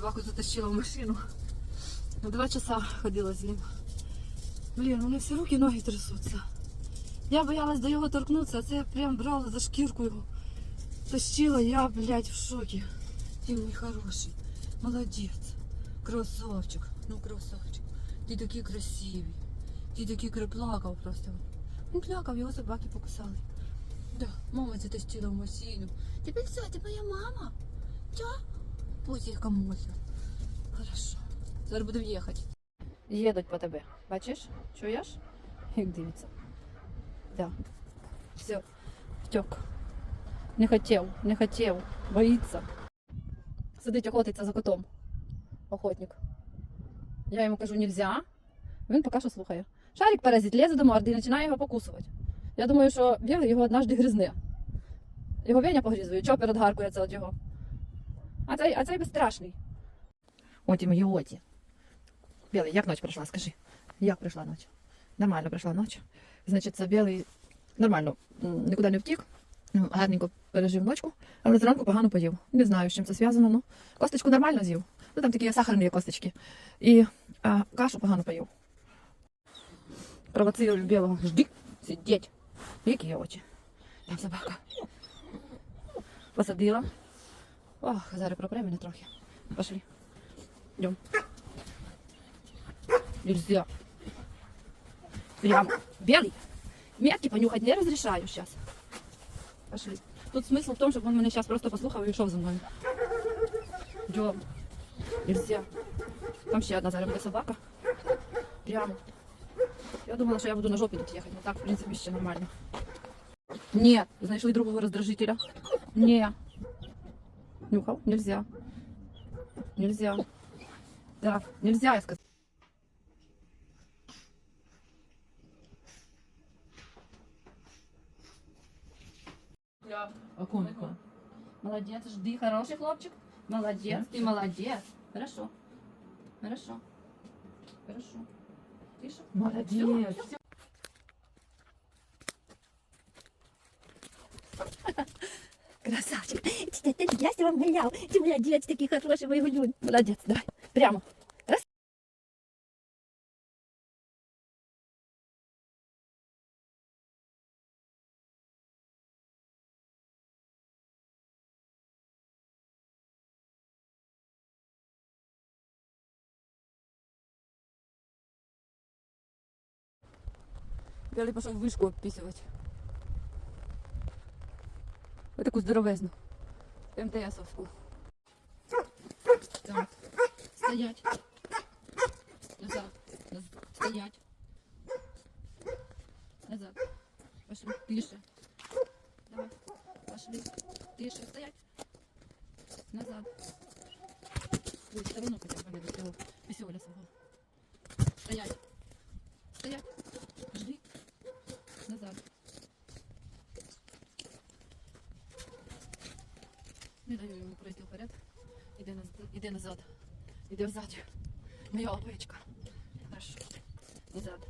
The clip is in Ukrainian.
собаку затащила в машину. На два часа ходила з ним. Блін, у мене всі руки ноги трясуться. Я боялась до його торкнутися, а це я прям брала за шкірку його. Тащила, я, блядь, в шокі. Ти мій хороший. Молодець. Красавчик. Ну, красавчик. Ти такий красивий. Ти такий плакав просто. Він плакав, його собаки покусали. Да, мама затащила в машину. Теперь все, ти моя мама. Да? Пузіка моя. Хорошо. Зараз будемо їхати. Їдуть по тебе. Бачиш? Чуєш? Як дивиться. Да. Все. Втек. Не хотів, не хотів. Боїться. Сидить, охотиться за котом. Охотник. Я йому кажу, нельзя. Він поки що слухає. Шарик паразит лізе до морди і починає його покусувати. Я думаю, що білий його однажды гризне. Його Веня погрізує, чопер відгаркується від його. А цей, а цей безстрашний. Оті мої оті. Білий, як ніч пройшла, скажи. Як пройшла ніч? Нормально пройшла ніч. Значить, це білий нормально, нікуди не втік. Гарненько пережив ночку, але зранку погано поїв. Не знаю, з чим це зв'язано. Ну, косточку нормально з'їв. Ну там такі сахарні косточки. І а, кашу погано поїв. Провоцирую білого. Жди, сидіть. Які очі. Там собака. Посадила. Ох, зараз пропре мене трохи. Пошли. Йдем. Нельзя. Прям белый. Метки понюхать не разрешаю сейчас. Пошли. Тут смысл в том, чтобы он меня сейчас просто послухав и йшов за мною. Идем. Нельзя. Там ще одна зараз буде собака. Прямо. Я думала, що я буду на жопі тут їхати. Ну так, в принципі, ще нормально. Ні, знайшли другого роздражителя. Ні. Нюхав? Нельзя. Нельзя. Да, нельзя, я сказала. Окунку. Молодец, жди, хороший хлопчик. Молодец, ты молодец. Хорошо. Хорошо. Хорошо. Тише. Молодец. Красавчик. Тетя, я вам гулял. Ты молодец, такие хорошие мои гулюнь. Молодец, давай. Прямо. Раз. Белый пошел вышку обписывать. Вот такую здоровезну. МТСовскую. Так. Стоять. Назад. Назад. Стоять. Назад. Пошли. Тише. Давай. Пошли. Тише. Стоять. Назад. Ой, равно хотя бы до цього пісюля свого. Стоять. Не даю йому пройти вперед. Іди назад. Іди назад. Іди взад. Моя овечка. Хорошо. Назад.